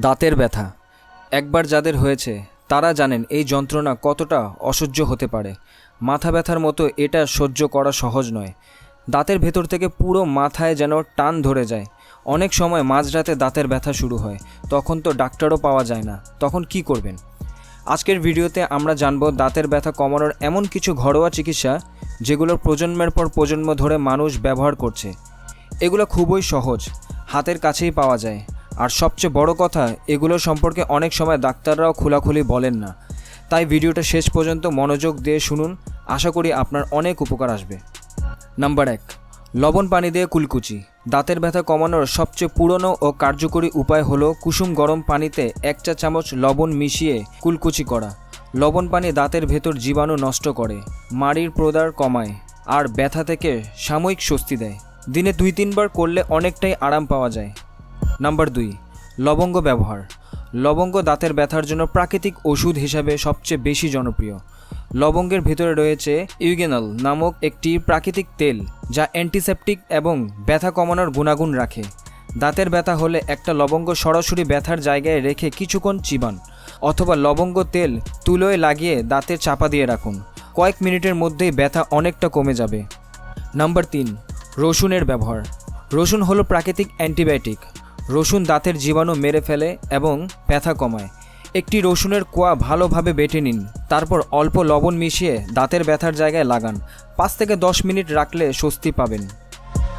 দাঁতের ব্যথা। একবার যাদের হয়েছে, তারা জানেন এই যন্ত্রণা কতটা অসহ্য হতে পারে। মাথা ব্যথার মতো এটা সহ্য করা সহজ নয়। দাঁতের ভেতর থেকে পুরো মাথায় যেন টান ধরে যায়। অনেক সময় মাঝরাতে দাঁতের ব্যথা শুরু হয়, তখন তো ডাক্তারও পাওয়া যায় না। তখন কি করবেন? আজকের ভিডিওতে আমরা জানব দাঁতের ব্যথা কমানোর এমন কিছু ঘরোয়া চিকিৎসা যেগুলো প্রজন্মের পর প্রজন্ম ধরে মানুষ ব্যবহার করছে। এগুলো খুবই সহজ, হাতের কাছেই পাওয়া যায়। আর সবচেয়ে বড় কথা, এগুলো সম্পর্কে অনেক সময় ডাক্তাররাও খোলাখুলি বলেন না। তাই ভিডিওটা শেষ পর্যন্ত মনোযোগ দিয়ে শুনুন। আশা করি আপনার অনেক উপকার আসবে। নাম্বার এক, লবণ পানি দিয়ে কুলকুচি। দাঁতের ব্যথা কমানোর সবচেয়ে পুরনো ও কার্যকরী উপায় হলো কুসুম গরম পানিতে এক চা চামচ লবণ মিশিয়ে কুলকুচি করা। লবণ পানি দাঁতের ভেতর জীবাণু নষ্ট করে, মাড়ির প্রদার কমায়, আর ব্যথা থেকে সাময়িক স্বস্তি দেয়। দিনে দুই তিনবার করলে অনেকটাই আরাম পাওয়া যায়। নাম্বার দুই, লবঙ্গ ব্যবহার। লবঙ্গ দাঁতের ব্যথার জন্য প্রাকৃতিক ওষুধ হিসাবে সবচেয়ে বেশি জনপ্রিয়। লবঙ্গের ভেতরে রয়েছে ইউগেনাল নামক একটি প্রাকৃতিক তেল যা অ্যান্টিসেপটিক এবং ব্যথা কমানোর গুণাগুণ রাখে। দাঁতের ব্যথা হলে একটা লবঙ্গ সরাসরি ব্যথার জায়গায় রেখে কিছুক্ষণ চিবান অথবা লবঙ্গ তেল তুলোয় লাগিয়ে দাঁতের চাপা দিয়ে রাখুন। কয়েক মিনিটের মধ্যেই ব্যথা অনেকটা কমে যাবে। নাম্বার তিন, রসুনের ব্যবহার। রসুন হলো প্রাকৃতিক অ্যান্টিবায়োটিক। রসুন দাঁতের জীবাণু মেরে ফেলে এবং ব্যথা কমায়। একটি রসুনের কোয়া ভালোভাবে বেটে নিন, তারপর অল্প লবণ মিশিয়ে দাঁতের ব্যথার জায়গায় লাগান। পাঁচ থেকে দশ মিনিট রাখলে স্বস্তি পাবেন।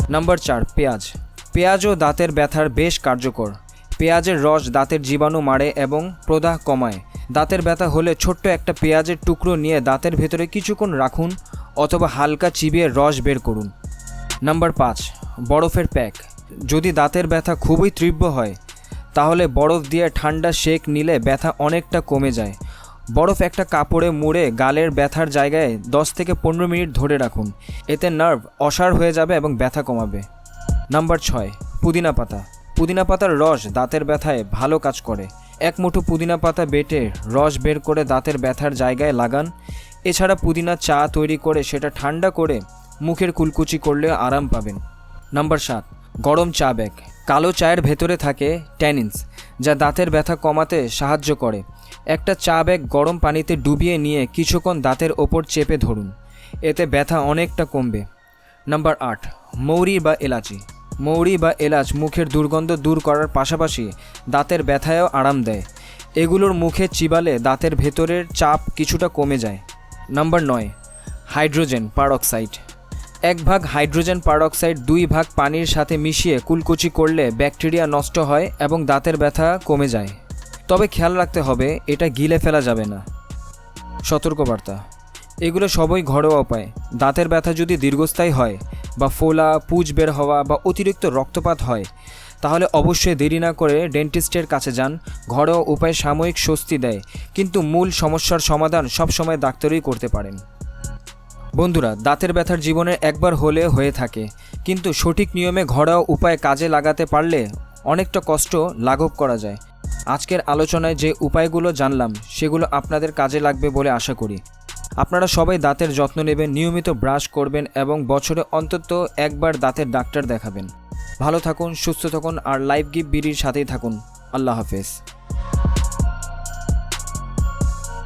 নাম্বার চার, পেঁয়াজ। পেঁয়াজও দাঁতের ব্যথার বেশ কার্যকর। পেঁয়াজের রস দাঁতের জীবাণু মারে এবং প্রদাহ কমায়। দাঁতের ব্যথা হলে ছোট্ট একটা পেঁয়াজের টুকরো নিয়ে দাঁতের ভেতরে কিছুক্ষণ রাখুন অথবা হালকা চিবিয়ে রস বের করুন। নাম্বার পাঁচ, বরফের প্যাক। যদি দাঁতের ব্যথা খুবই তীব্র হয়, তাহলে বরফ দিয়ে ঠান্ডা শেক নিলে ব্যথা অনেকটা কমে যায়। বরফ একটা কাপড়ে মুড়ে গালের ব্যথার জায়গায় দশ থেকে পনেরো মিনিট ধরে রাখুন। এতে নার্ভ অসার হয়ে যাবে এবং ব্যথা কমাবে। নাম্বার ছয়, পুদিনা পাতা। পুদিনা পাতার রস দাঁতের ব্যথায় ভালো কাজ করে। এক মুঠো পুদিনা পাতা বেটে রস বের করে দাঁতের ব্যথার জায়গায় লাগান। এছাড়া পুদিনা চা তৈরি করে সেটা ঠান্ডা করে মুখের কুলকুচি করলে আরাম পাবেন। নাম্বার সাত গরম চা ব্যাগ। কালো চায়ের ভেতরে থাকে ট্যানিনস যা দাঁতের ব্যথা কমাতে সাহায্য করে। একটা চা ব্যাগ গরম পানিতে ডুবিয়ে নিয়ে কিছুক্ষণ দাঁতের ওপর চেপে ধরুন। এতে ব্যথা অনেকটা কমবে। নাম্বার আট, মৌরি বা এলাচি। মৌরি বা এলাচ মুখের দুর্গন্ধ দূর করার পাশাপাশি দাঁতের ব্যথায়ও আরাম দেয়। এগুলোর মুখে চিবালে দাঁতের ভেতরের চাপ কিছুটা কমে যায়। নাম্বার নয়, হাইড্রোজেন পারঅক্সাইড এক ভাগ হাইড্রোজেন পারঅক্সাইড, দুই ভাগ পানির সাথে মিশিয়ে কুলকুচি করলে ব্যাকটেরিয়া নষ্ট হয় এবং দাঁতের ব্যথা কমে যায়। তবে খেয়াল রাখতে হবে, এটা গিলে ফেলা যাবে না। সতর্কবার্তা। এগুলো সবই ঘরোয়া উপায়। দাঁতের ব্যথা যদি দীর্ঘস্থায়ী হয় বা ফোলা, পুজ বের হওয়া বা অতিরিক্ত রক্তপাত হয়, তাহলে অবশ্যই দেরি না করে ডেন্টিস্টের কাছে যান। ঘরোয়া উপায় সাময়িক স্বস্তি দেয়, কিন্তু মূল সমস্যার সমাধান সবসময় ডাক্তারই করতে পারেন। বন্ধুরা, দাঁতের ব্যথার জীবনে একবার হলে হয়ে থাকে। কিন্তু সঠিক নিয়মে ঘরোয়া উপায় কাজে লাগাতে পারলে অনেকটা কষ্ট লাঘব করা যায়। আজকের আলোচনায় যে উপায়গুলো জানলাম, সেগুলো আপনাদের কাজে লাগবে বলে আশা করি। আপনারা সবাই দাঁতের যত্ন নেবেন, নিয়মিত ব্রাশ করবেন এবং বছরে অন্তত একবার দাঁতের ডাক্তার দেখাবেন। ভালো থাকুন, সুস্থ থাকুন, আর লাইভ গিফট বিডির সাথেই থাকুন। আল্লাহ হাফেজ।